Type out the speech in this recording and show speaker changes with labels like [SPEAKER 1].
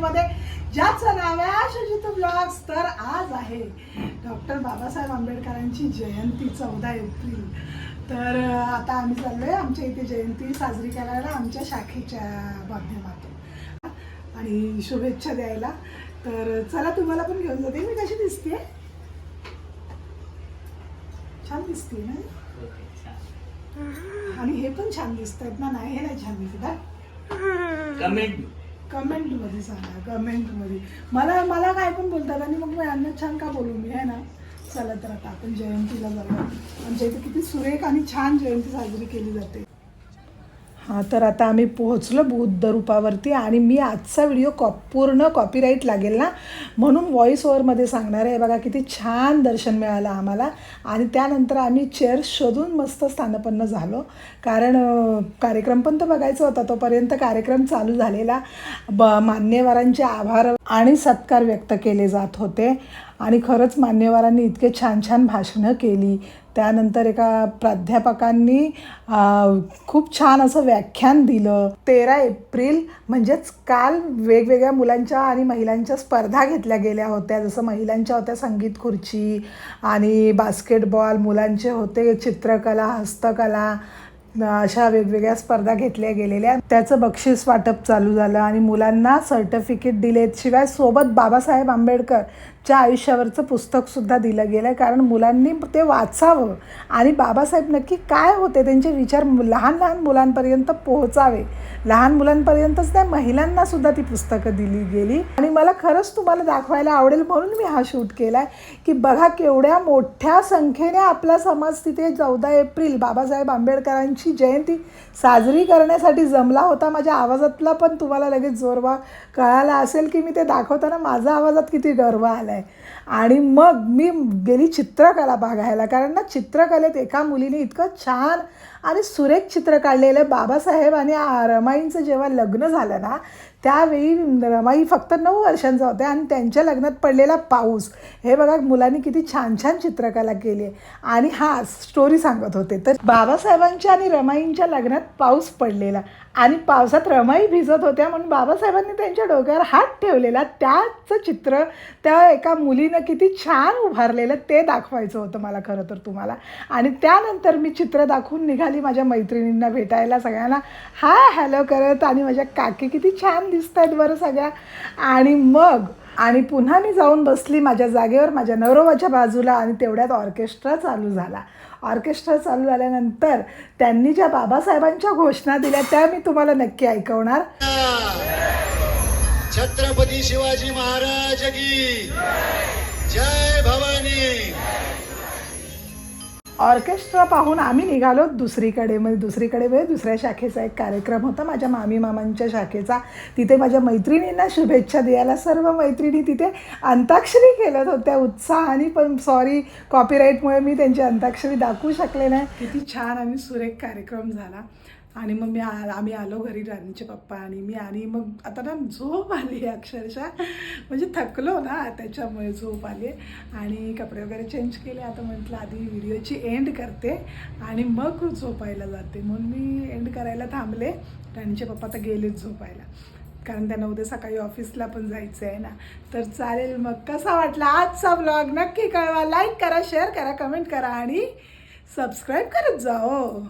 [SPEAKER 1] मध्ये ज्याचं नाव आहे आशुजित ब्लॉग्स. तर आज आहे डॉक्टर बाबासाहेब आंबेडकरांची जयंती चौदा एप्रिल. तर आता आम्ही चाललोय आमच्या इथे जयंती साजरी करायला आमच्या शाखेच्या माध्यमातून. आणि शुभेच्छा द्यायला. तर चला तुम्हाला पण घेऊन जाते. मी कशी दिसते छान दिसते ना? आणि हे पण छान दिसत आहेत ना? नाही हे नाही छान दिसत आहे
[SPEAKER 2] कमेंट.
[SPEAKER 1] कमेंटमध्ये सांगा कमेंटमध्ये मला मला काय पण बोलतात आणि मग यांना छान का बोलू मी आहे ना? चला तर आता आपण जयंतीला जाऊया. आमच्या इथे किती सुरेख आणि छान जयंती साजरी केली जाते. हां तर आता आम्ही पोहोचलो बुद्ध रूपावरती आणि मी आजचा व्हिडिओ कॉ पूर्ण कॉपीराईट लागेल ना? म्हणून व्हॉइस ओव्हरमध्ये सांगणार आहे. बघा किती छान दर्शन मिळालं आम्हाला. आणि त्यानंतर आम्ही चेअर शोधून मस्त स्थानपन्न झालो. कारण कार्यक्रम पण तर बघायचा होता तोपर्यंत कार्यक्रम चालू झालेला. ब मान्यवरांचे आभार आणि सत्कार व्यक्त केले जात होते. आणि खरंच मान्यवरांनी इतके छान छान भाषणं केली. त्यानंतर एका प्राध्यापकांनी खूप छान असं व्याख्यान दिलं. तेरा एप्रिल म्हणजेच काल वेगवेगळ्या मुलांच्या आणि महिलांच्या स्पर्धा घेतल्या गेल्या होत्या. जसं महिलांच्या होत्या संगीत खुर्ची आणि बास्केटबॉल मुलांचे होते चित्रकला हस्तकला अशा वेगवेगळ्या स्पर्धा घेतल्या गेलेल्या. त्याचं बक्षीस वाटप चालू झालं आणि मुलांना सर्टिफिकेट दिलेत. शिवाय सोबत बाबासाहेब आंबेडकर च्या आयुष्यावरचं पुस्तकसुद्धा दिलं गेलं आहे कारण मुलांनी ते वाचावं. आणि बाबासाहेब नक्की काय होते? त्यांचे विचार लहान लहान मुलांपर्यंत पोहोचावे. लहान मुलांपर्यंतच त्या महिलांना सुद्धा ती पुस्तकं दिली गेली. आणि मला खरंच तुम्हाला दाखवायला आवडेल म्हणून मी हा शूट केला आहे की बघा केवढ्या मोठ्या संख्येने आपला समाज तिथे चौदा एप्रिल बाबासाहेब आंबेडकरांची जयंती साजरी करण्यासाठी जमला होता. माझ्या आवाजातला पण तुम्हाला लगेच जोरवा कळाला असेल की मी ते दाखवताना माझा आवाजात किती गर्व आला आहे आणि मग मी गेली चित्रकला बघायला कारण ना चित्रकलेत एका मुलीने इतकं छान आणि सुरेख चित्र काढलेलं बाबासाहेब आणि रमाईंचं जेव्हा लग्न झालं ना त्यावेळी रमाई फक्त नऊ वर्षांचा होत्या आणि त्यांच्या लग्नात पडलेला पाऊस. हे बघा मुलांनी किती छान छान चित्रकला केली आहे. आणि हा स्टोरी सांगत होते. तर बाबासाहेबांच्या आणि रमाईंच्या लग्नात पाऊस पडलेला. आणि पावसात रमाई भिजत होत्या म्हणून बाबासाहेबांनी त्यांच्या डोक्यावर हात ठेवलेला त्याचं चित्र त्या एका मुलीनं किती छान उभारलेलं ते दाखवायचं होतं मला खरं तर तुम्हाला. आणि त्यानंतर मी चित्र दाखवून निघाली माझ्या मैत्रिणींना भेटायला सगळ्यांना. हा हॅलो करत आणि माझ्या काकी किती छान दिसत आहेत बरं सगळ्या. आणि मग आणि पुन्हा मी जाऊन बसली माझ्या जागेवर माझ्या नवरोबाच्या बाजूला आणि तेवढ्यात ऑर्केस्ट्रा चालू झाला. ऑर्केस्ट्रा चालू झाल्यानंतर त्यांनी ज्या बाबासाहेबांच्या घोषणा दिल्या त्या मी तुम्हाला नक्की ऐकवणार.
[SPEAKER 3] छत्रपती शिवाजी महाराज की जय भवानी.
[SPEAKER 1] ऑर्केस्ट्रा पाहून आम्ही निघालो दुसरीकडे. म्हणजे दुसरीकडे म्हणजे दुसऱ्या शाखेचा एक कार्यक्रम होता. माझ्या मामी मामांच्या शाखेचा. तिथे माझ्या मैत्रिणींना शुभेच्छा द्यायला सर्व मैत्रिणी तिथे अंताक्षरी खेळत होत्या. उत्साहाने पण सॉरी कॉपीराईटमुळे मी त्यांची अंताक्षरी दाखवू शकले नाही. किती छान आणि सुरेख कार्यक्रम झाला. आणि मग मी आ आम्ही आलो घरी राणीचे पप्पा आणि मी आणि मग आता ना झोप आली अक्षरशः. म्हणजे थकलो ना त्याच्यामुळे झोप आली आणि कपडे वगैरे चेंज केले. आता म्हटलं आधी व्हिडिओची एंड करते आणि मग झोपायला जाते. म्हणून मी एंड करायला थांबले. राणीचे पप्पा तर गेलेच झोपायला. कारण त्यांना उद्या सकाळी ऑफिसला पण जायचं आहे ना. तर चालेल मग. कसा वाटला आजचा ब्लॉग नक्की कळवा. लाईक करा शेअर करा कमेंट करा आणि सबस्क्राईब करत जा हो